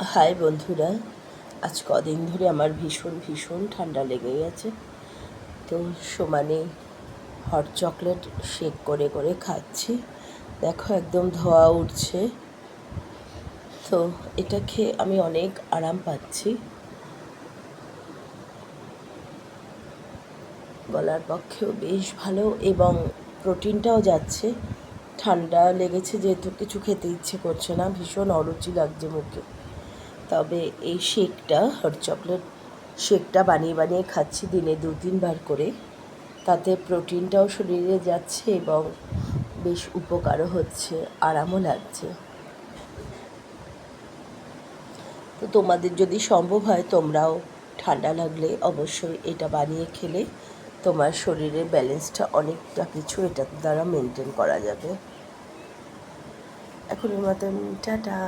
High বন্ধুরা, আজ কদিন ধরে আমার ভীষণ ভীষণ ঠান্ডা লেগে গেছে তো সমানে হট চকলেট শেক করে করে খাচ্ছি। দেখো একদম ধোয়া উঠছে। তো এটা খেয়ে আমি অনেক আরাম পাচ্ছি। গলার পক্ষেও বেশ ভালো এবং প্রোটিনটাও যাচ্ছে। ঠান্ডা লেগেছে যেহেতু কিছু খেতে ইচ্ছে করছে না, ভীষণ অরুচি লাগছে মুখে। তবে এই শেকটা হট চকলেট শেকটা বানিয়ে বানিয়ে খাচ্ছি দিনে দু তিনবার করে। তাতে প্রোটিনটাও শরীরে যাচ্ছে এবং বেশ উপকারও হচ্ছে, আরামও লাগছে। তো তোমাদের যদি সম্ভব হয় তোমরাও ঠান্ডা লাগলে অবশ্যই এটা বানিয়ে খেলে। তোমার শরীরের ব্যালেন্সটা অনেকটা কিছু এটার দ্বারা মেনটেন করা যাবে। এখনের মতন, টাটা।